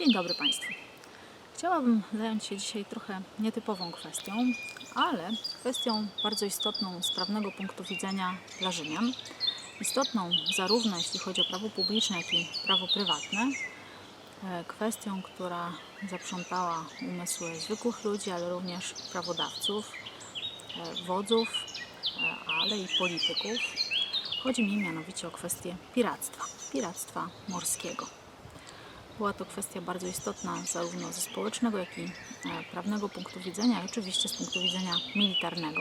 Dzień dobry Państwu. Chciałabym zająć się dzisiaj trochę nietypową kwestią, ale kwestią bardzo istotną z prawnego punktu widzenia dla Rzymian. Istotną zarówno jeśli chodzi o prawo publiczne, jak i prawo prywatne. E, Kwestią, która zaprzątała umysły zwykłych ludzi, ale również prawodawców, e, wodzów, e, ale i polityków. Chodzi mi mianowicie o kwestię piractwa, piractwa morskiego. Była to kwestia bardzo istotna zarówno ze społecznego, jak i e, prawnego punktu widzenia, i oczywiście z punktu widzenia militarnego.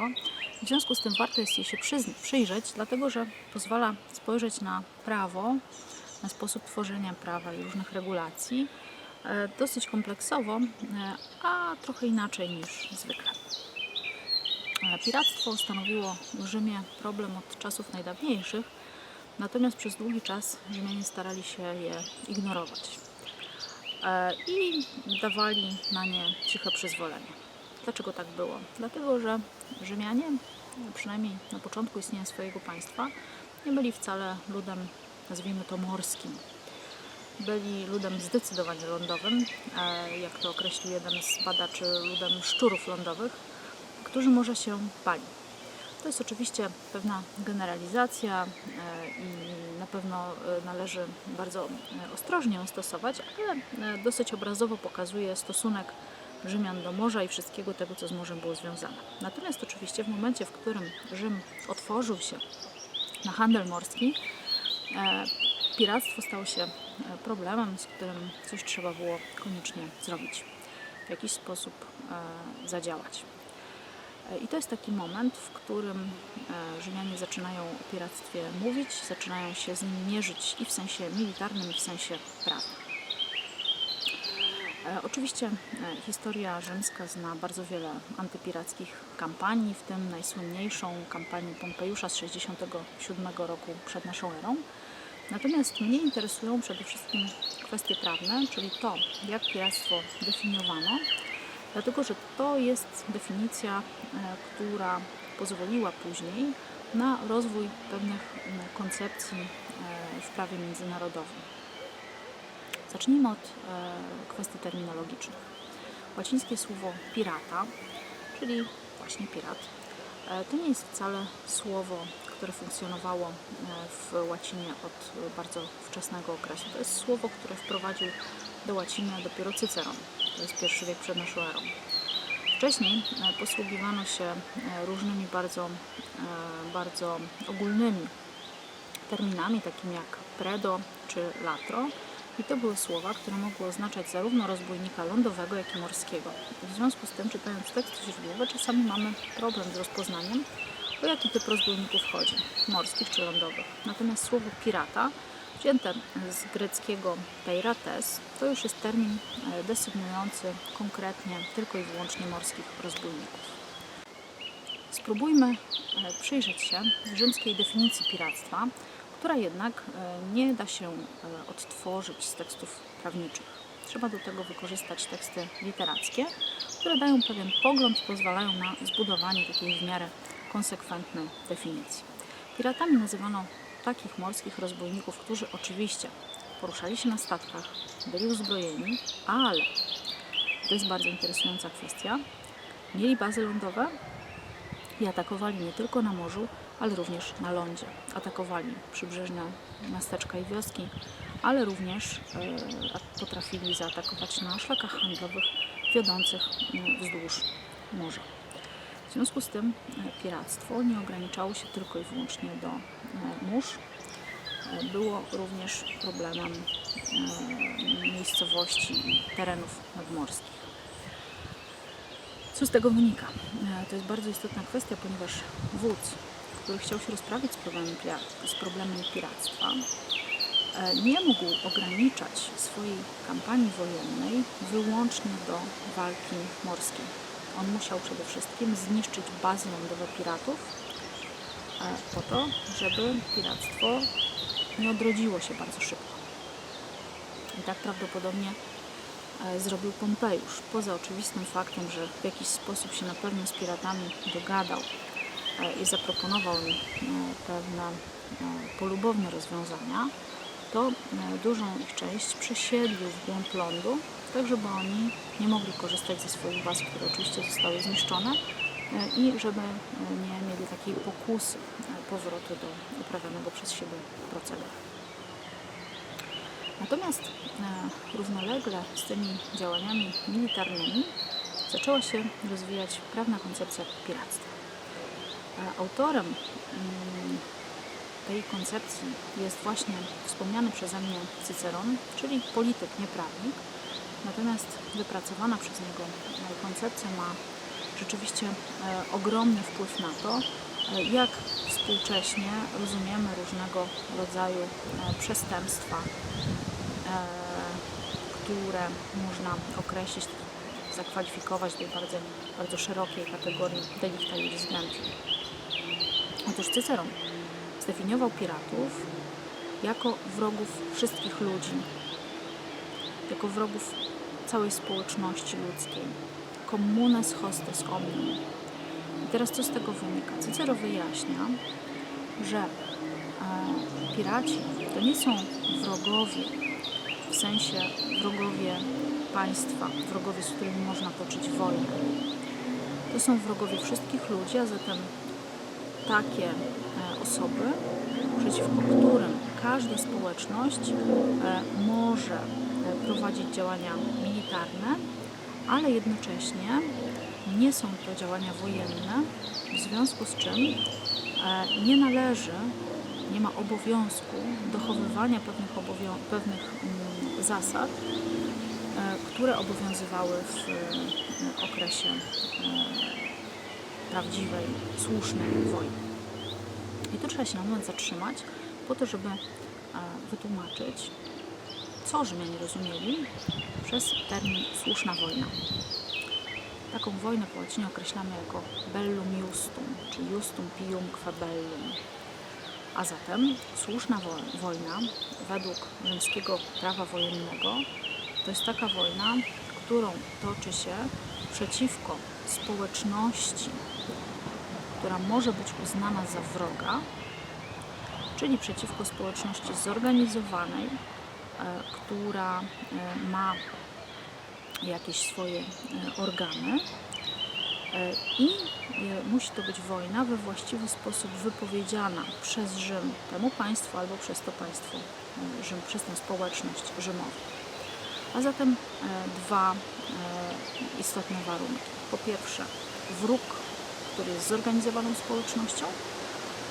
W związku z tym warto jest jej się przyjrzeć, dlatego że pozwala spojrzeć na prawo, na sposób tworzenia prawa i różnych regulacji e, dosyć kompleksowo, e, a trochę inaczej niż zwykle. Piractwo stanowiło w Rzymie problem od czasów najdawniejszych, natomiast przez długi czas Rzymianie starali się je ignorować i dawali na nie ciche przyzwolenie. Dlaczego tak było? Dlatego, że Rzymianie, przynajmniej na początku istnienia swojego państwa, nie byli wcale ludem, nazwijmy to morskim. Byli ludem zdecydowanie lądowym, e, jak to określił jeden z badaczy, ludem szczurów lądowych, którzy morza się bali. To jest oczywiście pewna generalizacja e, i na pewno e, należy bardzo e, ostrożnie ją stosować, ale dosyć obrazowo pokazuje stosunek Rzymian do morza i wszystkiego tego, co z morzem było związane. Natomiast oczywiście w momencie, w którym Rzym otworzył się na handel morski, piractwo stało się problemem, z którym coś trzeba było koniecznie zrobić, w jakiś sposób zadziałać. I to jest taki moment, w którym e, Rzymianie zaczynają o piractwie mówić, zaczynają się z nim mierzyć i w sensie militarnym, i w sensie prawnym. E, Oczywiście e, historia rzymska zna bardzo wiele antypirackich kampanii, w tym najsłynniejszą kampanię Pompejusza z 67 roku przed naszą erą. Natomiast mnie interesują przede wszystkim kwestie prawne, czyli to, jak piractwo definiowano, dlatego że to jest definicja, e, która pozwoliła później na rozwój pewnych koncepcji e, w prawie międzynarodowym. Zacznijmy od e, kwestii terminologicznych. Łacińskie słowo pirata, czyli właśnie pirat, to nie jest wcale słowo, które funkcjonowało w łacinie od bardzo wczesnego okresu. To jest słowo, które wprowadził do łaciny dopiero Cyceron. To jest pierwszy wiek przed naszą erą. Wcześniej e, posługiwano się e, różnymi bardzo, e, bardzo ogólnymi terminami, takimi jak predo czy latro. I to były słowa, które mogły oznaczać zarówno rozbójnika lądowego, jak i morskiego. W związku z tym, czytając teksty źródłowe, czasami mamy problem z rozpoznaniem, o jaki typ rozbójników chodzi, morskich czy lądowych. Natomiast słowo pirata, wzięte z greckiego peirates, to już jest termin e, desygnujący konkretnie tylko i wyłącznie morskich rozbójników. Spróbujmy e, przyjrzeć się rzymskiej definicji piractwa, która jednak e, nie da się odtworzyć z tekstów prawniczych. Trzeba do tego wykorzystać teksty literackie, które dają pewien pogląd pozwalają na zbudowanie takiej w miarę konsekwentnej definicji. Piratami nazywano takich morskich rozbójników, którzy oczywiście poruszali się na statkach, byli uzbrojeni, ale to jest bardzo interesująca kwestia, mieli bazy lądowe i atakowali nie tylko na morzu, ale również na lądzie. Atakowali przybrzeżne miasteczka i wioski, ale również e, potrafili zaatakować na szlakach handlowych wiodących wzdłuż morza. W związku z tym e, piractwo nie ograniczało się tylko i wyłącznie do mórz. Było również problemem e, miejscowości i terenów nadmorskich. Co z tego wynika? E, To jest bardzo istotna kwestia, ponieważ wódz, który chciał się rozprawić z problemem, z problemem piractwa, e, nie mógł ograniczać swojej kampanii wojennej wyłącznie do walki morskiej. On musiał przede wszystkim zniszczyć bazy lądowe piratów po to, żeby piractwo nie odrodziło się bardzo szybko. I tak prawdopodobnie e, zrobił Pompejusz. Poza oczywistym faktem, że w jakiś sposób się na pewno z piratami dogadał e, i zaproponował im e, pewne polubowne rozwiązania, to dużą ich część przesiedlił w głąb lądu, tak żeby oni nie mogli korzystać ze swoich baz, które oczywiście zostały zniszczone i żeby e, nie mieli takiej pokusy e, powrotu do uprawianego przez siebie procederu. Natomiast e, równolegle z tymi działaniami militarnymi zaczęła się rozwijać prawna koncepcja piractwa. Autorem mm, tej koncepcji jest właśnie wspomniany przeze mnie Cyceron, czyli polityk, nie prawnik. Natomiast wypracowana przez niego koncepcja ma rzeczywiście e, ogromny wpływ na to, e, jak współcześnie rozumiemy różnego rodzaju e, przestępstwa, które można określić, zakwalifikować do bardzo, bardzo szerokiej kategorii delicta iuris gentium. Otóż Cyceron zdefiniował piratów jako wrogów wszystkich ludzi, jako wrogów całej społeczności ludzkiej. Communes hostes omnium. I teraz co z tego wynika? Cycero wyjaśnia, że e, piraci to nie są wrogowie, w sensie wrogowie państwa, wrogowie, z którymi można toczyć wojnę. To są wrogowie wszystkich ludzi, a zatem takie e, osoby, przeciwko którym każda społeczność e, może e, prowadzić działania militarne, ale jednocześnie nie są to działania wojenne, w związku z czym e, nie należy, nie ma obowiązku dochowywania pewnych, obowią- pewnych mm, zasad, e, które obowiązywały w e, okresie prawdziwej, słusznej wojny. I tu trzeba się na moment zatrzymać, po to, żeby wytłumaczyć, co Rzymianie rozumieli przez termin słuszna wojna. Taką wojnę po łacinie określamy jako bellum justum, czy justum pium qua bellum. A zatem słuszna wo- wojna według rzymskiego prawa wojennego to jest taka wojna, którą toczy się przeciwko społeczności, która może być uznana za wroga, czyli przeciwko społeczności zorganizowanej, która e, ma jakieś swoje e, organy e, i e, musi to być wojna we właściwy sposób wypowiedziana przez Rzym temu państwu albo przez to państwo e, Rzym, przez tę społeczność Rzymową. A zatem e, dwa e, istotne warunki. Po pierwsze, wróg, który jest zorganizowaną społecznością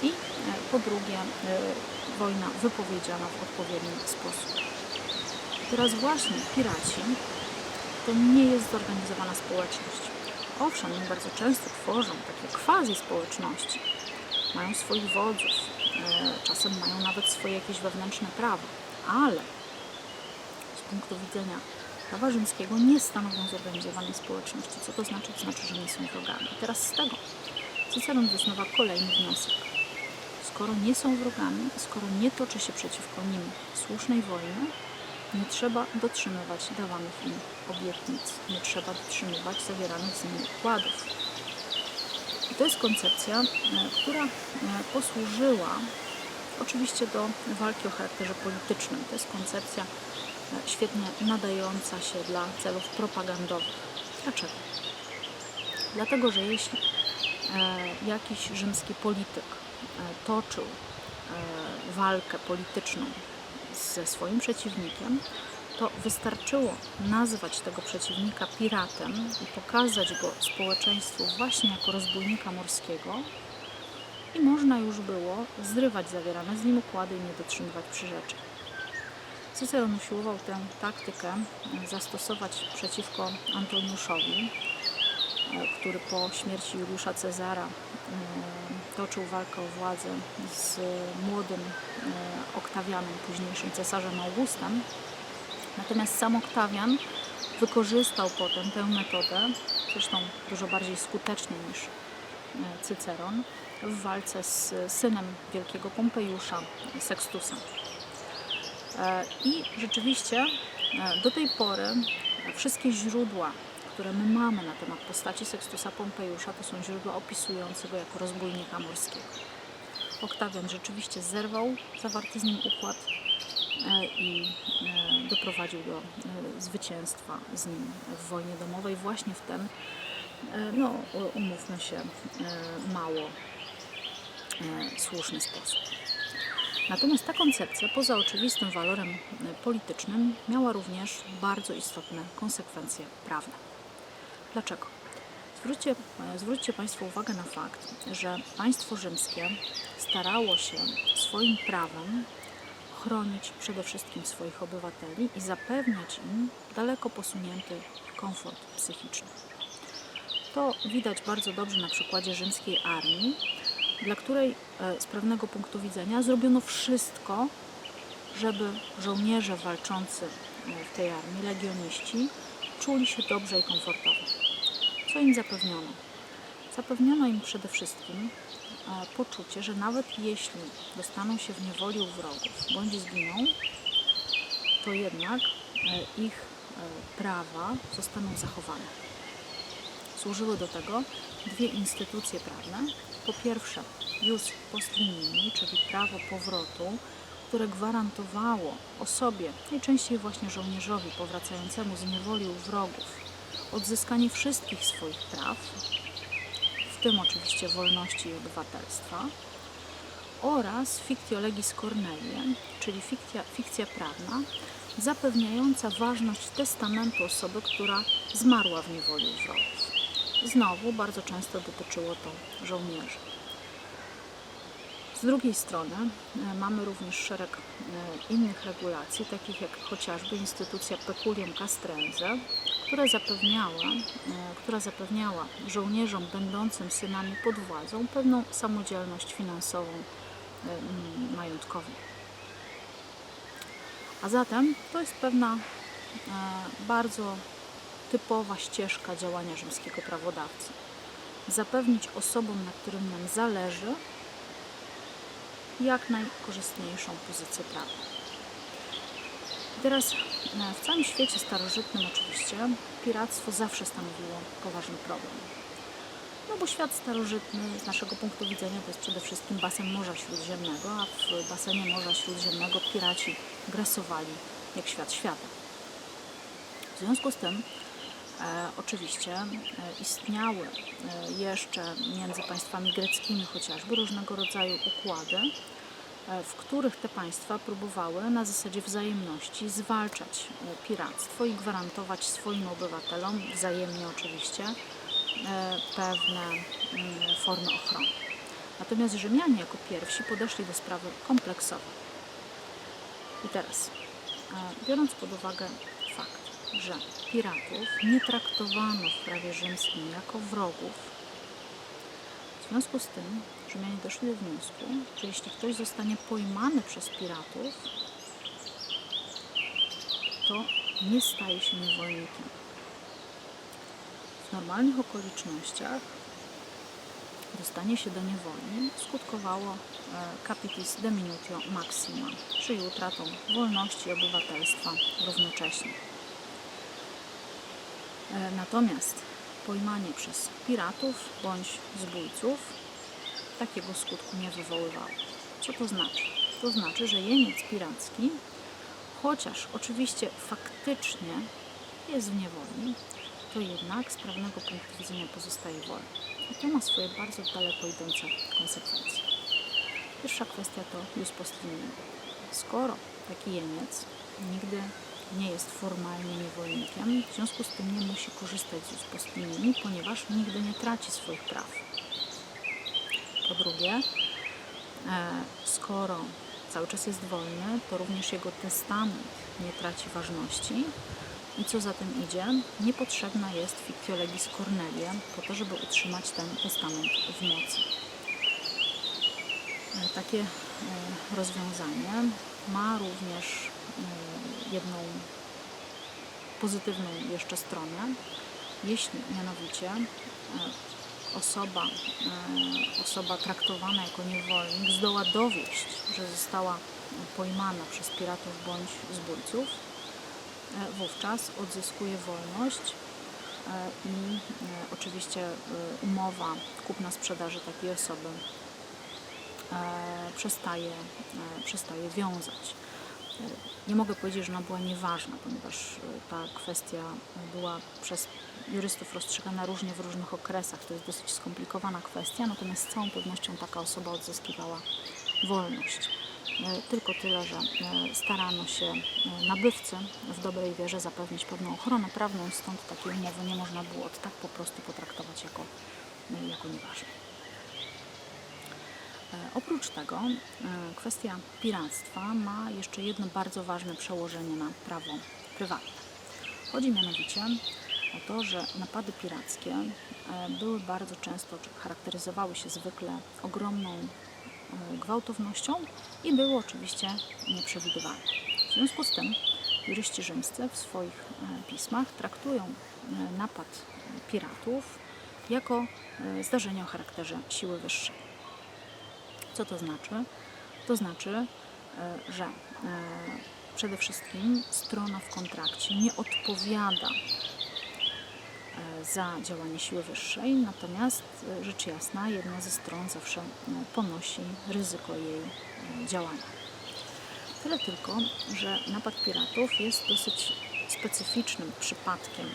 i e, po drugie, e, wojna wypowiedziana w odpowiedni sposób. Teraz właśnie piraci to nie jest zorganizowana społeczność. Owszem, oni bardzo często tworzą takie quasi społeczności. Mają swoich wodzów, e, czasem mają nawet swoje jakieś wewnętrzne prawa, ale z punktu widzenia prawa rzymskiego nie stanowią zorganizowanej społeczności. Co to znaczy? To znaczy, że nie są wrogami. I teraz z tego Cyceron wysnuwa kolejny wniosek. Skoro nie są wrogami, skoro nie toczy się przeciwko nim słusznej wojny, nie trzeba dotrzymywać dawanych im obietnic, nie trzeba dotrzymywać zawieranych z nimi układów. I to jest koncepcja, e, która e, posłużyła oczywiście do walki o charakterze politycznym. To jest koncepcja e, świetnie nadająca się dla celów propagandowych. Dlaczego? Dlatego, że jeśli jakiś rzymski polityk toczył walkę polityczną ze swoim przeciwnikiem, to wystarczyło nazwać tego przeciwnika piratem i pokazać go społeczeństwu właśnie jako rozbójnika morskiego i można już było zrywać zawierane z nim układy i nie dotrzymywać przyrzeczeń. Cyceron usiłował tę taktykę zastosować przeciwko Antoniuszowi, który po śmierci Juliusza Cezara e, toczył walkę o władzę z młodym e, Oktawianem, późniejszym cesarzem Augustem. Natomiast sam Oktawian wykorzystał potem tę metodę, zresztą dużo bardziej skutecznie niż e, Cyceron, w walce z synem wielkiego Pompejusza, Sextusa. E, I rzeczywiście do tej pory wszystkie źródła, które my mamy na temat postaci Sextusa Pompejusza, to są źródła opisujące go jako rozbójnika morskiego. Oktawian rzeczywiście zerwał zawarty z nim układ e, i e, doprowadził do e, zwycięstwa z nim w wojnie domowej właśnie w ten, no umówmy się, mało słuszny sposób. Natomiast ta koncepcja, poza oczywistym walorem politycznym, miała również bardzo istotne konsekwencje prawne. Dlaczego? Zwróćcie, zwróćcie Państwo uwagę na fakt, że państwo rzymskie starało się swoim prawem chronić przede wszystkim swoich obywateli i zapewniać im daleko posunięty komfort psychiczny. To widać bardzo dobrze na przykładzie rzymskiej armii, dla której e, z pewnego punktu widzenia zrobiono wszystko, żeby żołnierze walczący w tej armii, legioniści, czuli się dobrze i komfortowo. Co im zapewniono? Zapewniono im przede wszystkim e, poczucie, że nawet jeśli dostaną się w niewoli u wrogów bądź zginą, to jednak e, ich e, prawa zostaną zachowane. Służyły do tego dwie instytucje prawne. Po pierwsze, jus post linii, czyli prawo powrotu, które gwarantowało osobie, najczęściej właśnie żołnierzowi powracającemu z niewoli u wrogów, odzyskanie wszystkich swoich praw, w tym oczywiście wolności i obywatelstwa, oraz fictio legis cornelia, czyli fikcja, fikcja prawna, zapewniająca ważność testamentu osoby, która zmarła w niewoli u wrogów. Znowu bardzo często dotyczyło to żołnierzy. Z drugiej strony e, mamy również szereg e, innych regulacji, takich jak chociażby instytucja peculium castrense, która zapewniała, e, która zapewniała żołnierzom będącym synami pod władzą pewną samodzielność finansową, e, majątkową. A zatem to jest pewna e, bardzo typowa ścieżka działania rzymskiego prawodawcy. Zapewnić osobom, na którym nam zależy, jak najkorzystniejszą pozycję prawną. I Teraz w całym świecie starożytnym oczywiście piractwo zawsze stanowiło poważny problem. No bo świat starożytny z naszego punktu widzenia to jest przede wszystkim basen Morza Śródziemnego, a w basenie Morza Śródziemnego piraci grasowali jak świat świata. W związku z tym e, oczywiście e, istniały e, jeszcze między państwami greckimi chociażby różnego rodzaju układy, w których te państwa próbowały na zasadzie wzajemności zwalczać e, piractwo i gwarantować swoim obywatelom, wzajemnie oczywiście, e, pewne mm, formy ochrony. Natomiast Rzymianie jako pierwsi podeszli do sprawy kompleksowo. I teraz, e, biorąc pod uwagę fakt, że piratów nie traktowano w prawie rzymskim jako wrogów, w związku z tym Rzymianie doszli do wniosku, że jeśli ktoś zostanie pojmany przez piratów, to nie staje się niewolnikiem. W normalnych okolicznościach dostanie się do niewoli skutkowało e, capitis deminutio maxima, czyli utratą wolności i obywatelstwa równocześnie. E, Natomiast pojmanie przez piratów bądź zbójców takiego skutku nie wywoływało. Co to znaczy? To znaczy, że jeniec piracki, chociaż oczywiście faktycznie jest w niewoli, to jednak z prawnego punktu widzenia pozostaje wolny. I to ma swoje bardzo daleko idące konsekwencje. Pierwsza kwestia to jus post linii. Skoro taki jeniec nigdy nie jest formalnie niewolnikiem, w związku z tym nie musi korzystać z jus post linii, ponieważ nigdy nie traci swoich praw. Po drugie, e, skoro cały czas jest wolny, to również jego testament nie traci ważności. I co za tym idzie, niepotrzebna jest fictio legis cornelia po to, żeby utrzymać ten testament w mocy. E, Takie e, rozwiązanie ma również jedną pozytywną jeszcze stronę, jeśli mianowicie osoba, e, osoba traktowana jako niewolnik zdoła dowieść, że została pojmana przez piratów bądź zbójców, e, wówczas odzyskuje wolność e, i oczywiście umowa kupna-sprzedaży takiej osoby przestaje, przestaje wiązać. Nie mogę powiedzieć, że ona była nieważna, ponieważ e, ta kwestia była przez jurystów rozstrzygana różnie w różnych okresach. To jest dosyć skomplikowana kwestia, natomiast z całą pewnością taka osoba odzyskiwała wolność. E, Tylko tyle, że e, starano się nabywcy w dobrej wierze zapewnić pewną ochronę prawną, stąd takiej umowy nie można było tak po prostu potraktować jako, jako. E, Oprócz tego e, kwestia piractwa ma jeszcze jedno bardzo ważne przełożenie na prawo prywatne. Chodzi mianowicie o to, że napady pirackie e, były bardzo często, czy charakteryzowały się zwykle ogromną gwałtownością i były oczywiście nieprzewidywalne. W związku z tym juryści rzymscy w swoich pismach traktują napad piratów jako zdarzenie o charakterze siły wyższej. Co to znaczy? To znaczy, e, że e, przede wszystkim strona w kontrakcie nie odpowiada e, za działanie siły wyższej, natomiast rzecz jasna, jedna ze stron zawsze ponosi ryzyko jej działania. Tyle tylko, że napad piratów jest dosyć specyficznym przypadkiem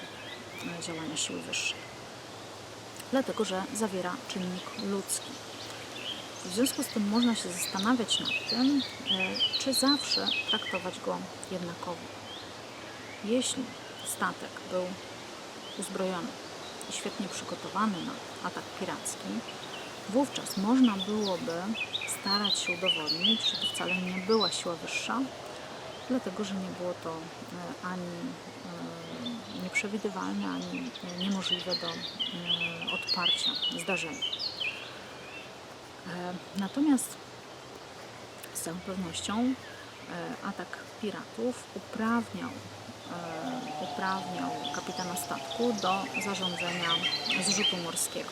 działania siły wyższej, dlatego że zawiera czynnik ludzki. W związku z tym można się zastanawiać nad tym, e, czy zawsze traktować go jednakowo. Jeśli statek był uzbrojony i świetnie przygotowany na atak piracki, wówczas można byłoby starać się udowodnić, że to wcale nie była siła wyższa, dlatego że nie było to e, ani e, nieprzewidywalne, ani niemożliwe do odparcia zdarzenia. E, Natomiast z całą pewnością e, atak piratów uprawniał, e, uprawniał kapitana statku do zarządzania zrzutu morskiego.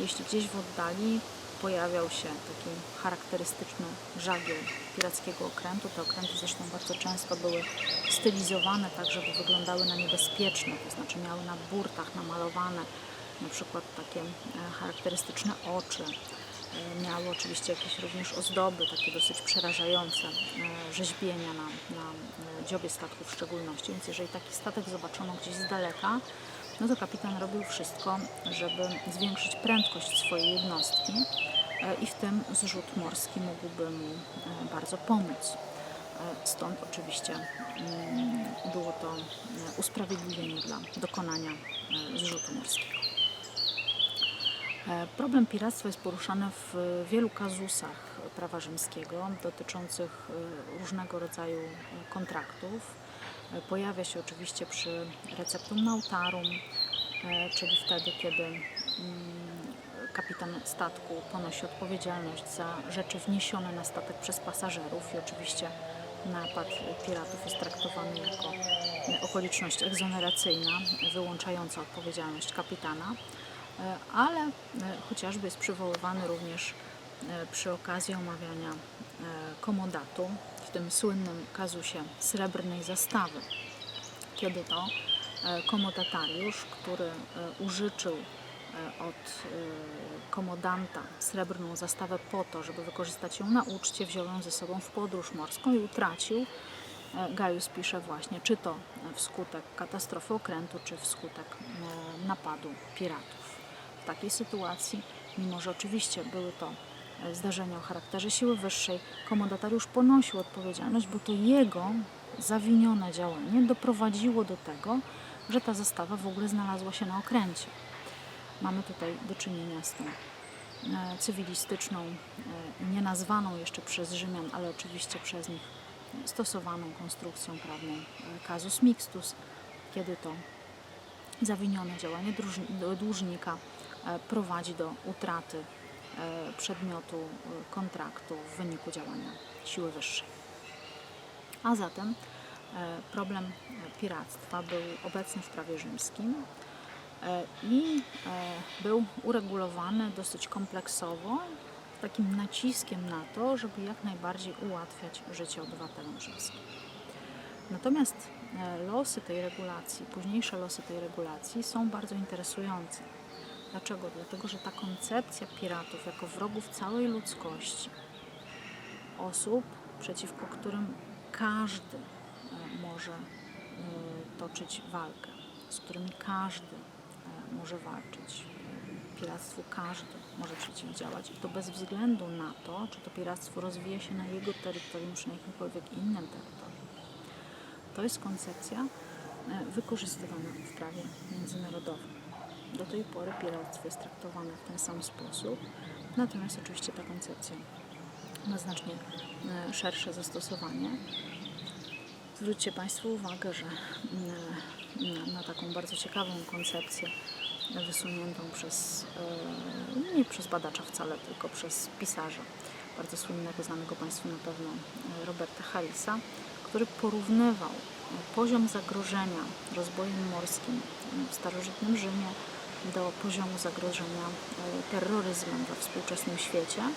Jeśli gdzieś w oddali pojawiał się taki charakterystyczny żagiel pirackiego okrętu, te okręty zresztą bardzo często były stylizowane tak, żeby wyglądały na niebezpieczne, to znaczy miały na burtach namalowane na przykład takie charakterystyczne oczy, miały oczywiście jakieś również ozdoby, takie dosyć przerażające, e, rzeźbienia na, na e, dziobie statku w szczególności. Więc jeżeli taki statek zobaczono gdzieś z daleka, no to kapitan robił wszystko, żeby zwiększyć prędkość swojej jednostki e, i w tym zrzut morski mógłby mu e, bardzo pomóc. E, Stąd oczywiście mm, było to e, usprawiedliwienie dla dokonania e, zrzutu morskiego. E, Problem piractwa jest poruszany w wielu kazusach prawa rzymskiego dotyczących e, różnego rodzaju e, kontraktów. Pojawia się oczywiście przy receptum nautarum, czyli wtedy, kiedy mm, kapitan statku ponosi odpowiedzialność za rzeczy wniesione na statek przez pasażerów i oczywiście napad piratów jest traktowany jako okoliczność egzoneracyjna wyłączająca odpowiedzialność kapitana. E, ale e, chociażby jest przywoływany również e, przy okazji omawiania komodatu, w tym słynnym kazusie srebrnej zastawy, kiedy to komodatariusz, który użyczył od komodanta srebrną zastawę po to, żeby wykorzystać ją na uczcie, wziął ją ze sobą w podróż morską i utracił. Gaius pisze właśnie, czy to wskutek katastrofy okrętu, czy wskutek napadu piratów. W takiej sytuacji, mimo że oczywiście były to e, zdarzenia o charakterze siły wyższej, komodatariusz ponosił odpowiedzialność, bo to jego zawinione działanie doprowadziło do tego, że ta zastawa w ogóle znalazła się na okręcie. Mamy tutaj do czynienia z tą e, cywilistyczną, e, nienazwaną jeszcze przez Rzymian, ale oczywiście przez nich stosowaną konstrukcją prawną casus mixtus, kiedy to zawinione działanie dłużni- dłużnika prowadzi do utraty e, przedmiotu e, kontraktu w wyniku działania siły wyższej. A zatem e, problem e, piractwa był obecny w prawie rzymskim e, i e, był uregulowany dosyć kompleksowo, takim naciskiem na to, żeby jak najbardziej ułatwiać życie obywatelom rzymskim. Natomiast e, losy tej regulacji, późniejsze losy tej regulacji są bardzo interesujące. Dlaczego? Dlatego, że ta koncepcja piratów jako wrogów całej ludzkości, osób, przeciwko którym każdy e, może e, toczyć walkę, z którymi każdy e, może walczyć. Piractwu każdy może przeciwdziałać i to bez względu na to, czy to piractwo rozwija się na jego terytorium, czy na jakimkolwiek innym terytorium. To jest koncepcja wykorzystywana w prawie międzynarodowym. Do tej pory piractwo jest traktowane w ten sam sposób, natomiast oczywiście ta koncepcja ma znacznie e, szersze zastosowanie. Zwróćcie Państwo uwagę, że mm, na, na taką bardzo ciekawą koncepcję wysuniętą przez, e, nie przez badacza wcale, tylko przez pisarza, bardzo słynnego, znanego Państwu na pewno, e, Roberta Harrisa, który porównywał e, poziom zagrożenia rozbojem morskim e, w starożytnym Rzymie do poziomu zagrożenia e, terroryzmem we współczesnym świecie e,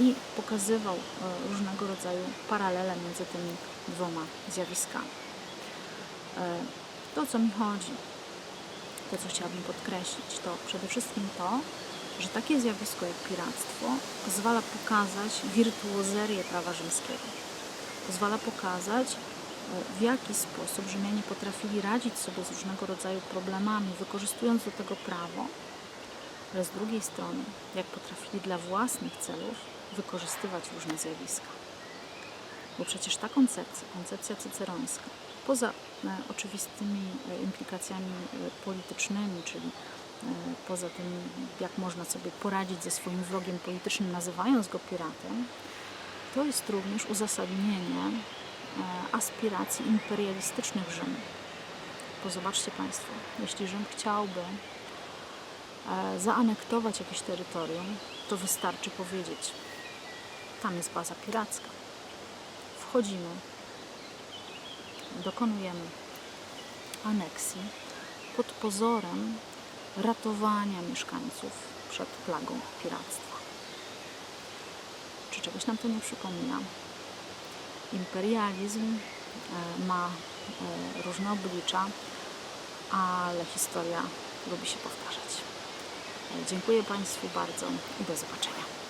i pokazywał e, różnego rodzaju paralele między tymi dwoma zjawiskami. To, co mi chodzi, to, co chciałabym podkreślić, to przede wszystkim to, że takie zjawisko jak piractwo pozwala pokazać wirtuozerię prawa rzymskiego. Pozwala pokazać, w jaki sposób Rzymianie potrafili radzić sobie z różnego rodzaju problemami, wykorzystując do tego prawo, ale z drugiej strony, jak potrafili dla własnych celów wykorzystywać różne zjawiska. Bo przecież ta koncepcja, koncepcja cycerońska, poza e, oczywistymi e, implikacjami e, politycznymi, czyli poza tym, jak można sobie poradzić ze swoim wrogiem politycznym, nazywając go piratem, to jest również uzasadnienie aspiracji imperialistycznych Rzymu. Bo zobaczcie Państwo, jeśli Rzym chciałby e, zaanektować jakieś terytorium, to wystarczy powiedzieć, tam jest baza piracka. Wchodzimy, dokonujemy aneksji pod pozorem ratowania mieszkańców przed plagą piractwa. Czy czegoś nam to nie przypomina? Imperializm e, ma e, różne oblicza, ale historia lubi się powtarzać. E, Dziękuję Państwu bardzo i do zobaczenia.